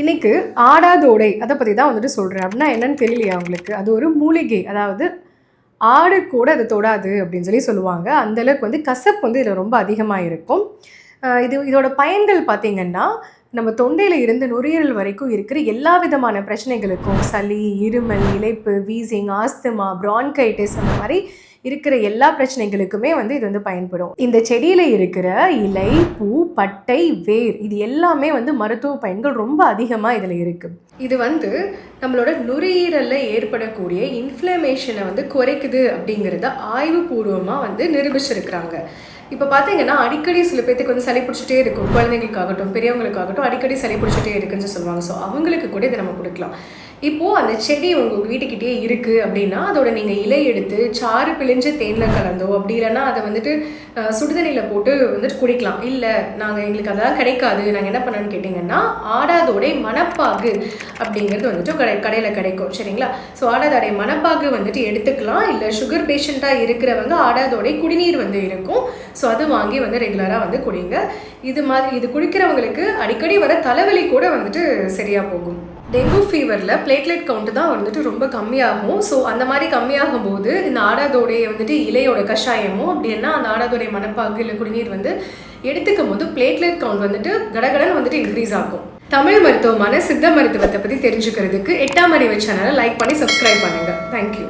இன்னைக்கு ஆடாதோடை அதை பற்றி தான் வந்துட்டு சொல்கிறேன் அப்படின்னா என்னன்னு தெரியலையா அவங்களுக்கு அது ஒரு மூலிகை அதாவது ஆடு கூட அதை தொடாது அப்படின்னு சொல்லி சொல்லுவாங்க. அந்தளவுக்கு வந்து கசப்பு வந்து இதில் ரொம்ப அதிகமாக இருக்கும். இது இதோட பயன்கள் பார்த்தீங்கன்னா நம்ம தொண்டையில் இருந்து நுரையீரல் வரைக்கும் இருக்கிற எல்லா விதமான பிரச்சனைகளுக்கும் சளி இருமல் இழைப்பு வீசிங் ஆஸ்துமா ப்ரான்கைட்டிஸ் அந்த மாதிரி இருக்கிற எல்லா பிரச்சனைகளுக்குமே வந்து இது வந்து பயன்படும். இந்த செடியில் இருக்கிற இலை பூ பட்டை வேர் இது எல்லாமே வந்து மருத்துவ பயன்கள் ரொம்ப அதிகமாக இதில் இருக்குது இது வந்து நம்மளோட நுரையீரலில் ஏற்படக்கூடிய இன்ஃப்ளமேஷனை வந்து குறைக்குது அப்படிங்கிறத ஆய்வுபூர்வமாக வந்து நிரூபிச்சிருக்கிறாங்க. இப்போ பார்த்தீங்கன்னா அடிக்கடி சில பேர்த்துக்கு வந்து சளி பிடிச்சிட்டே இருக்கும். குழந்தைங்களுக்காகட்டும் பெரியவங்களுக்காகட்டும் அடிக்கடி சளி பிடிச்சிட்டே இருக்குன்னு சொல்லுவாங்க. ஸோ அவங்களுக்கு கூட இதை நம்ம கொடுக்கலாம். இப்போது அந்த செடி உங்கள் வீட்டுக்கிட்டே இருக்குது அப்படின்னா அதோட நீங்கள் இலை எடுத்து சாறு பிழிஞ்சு தேனில் கலந்தோ அப்படி இல்லைன்னா அதை வந்துட்டு சுடுதண்ணியில் போட்டு வந்துட்டு குடிக்கலாம். இல்லை நாங்கள் எங்களுக்கு அதெல்லாம் கிடைக்காது. நாங்கள் என்ன பண்ணோன்னு கேட்டிங்கன்னா ஆடாதோடை மணப்பாகு அப்படிங்கிறது வந்துட்டு கடை கடையில் கிடைக்கும். சரிங்களா? ஸோ ஆடாதோடைய மணப்பாகு வந்துட்டு எடுத்துக்கலாம். இல்லை சுகர் பேஷண்ட்டாக இருக்கிறவங்க ஆடாதோடைய குடிநீர் வந்து இருக்கும். ஸோ அது வாங்கி வந்து ரெகுலராக வந்து குடிங்க. இது மாதிரி இது குடிக்கிறவங்களுக்கு அடிக்கடி வர தலைவலி கூட வந்துட்டு சரியாக போகும். டெங்கு ஃபீவரில் பிளேட்லெட் கவுண்ட் தான் வந்துட்டு ரொம்ப கம்மியாகும். ஸோ அந்த மாதிரி கம்மியாகும் போது இந்த ஆடாதோடைய வந்துட்டு இலையோட கஷாயமும் அப்படின்னா அந்த ஆடாதோடைய மணப்பாகு இல்லை குடிநீர் வந்து எடுத்துக்கும் போது பிளேட்லெட் கவுண்ட் வந்துட்டு கடகடன் வந்துட்டு இன்க்ரீஸ் ஆகும். தமிழ் மருத்துவமான சித்த மருத்துவத்தை பற்றி தெரிஞ்சுக்கிறதுக்கு எட்டாம் அறிவு சேனலை லைக் பண்ணி சப்ஸ்கிரைப் பண்ணுங்கள் தேங்க்யூ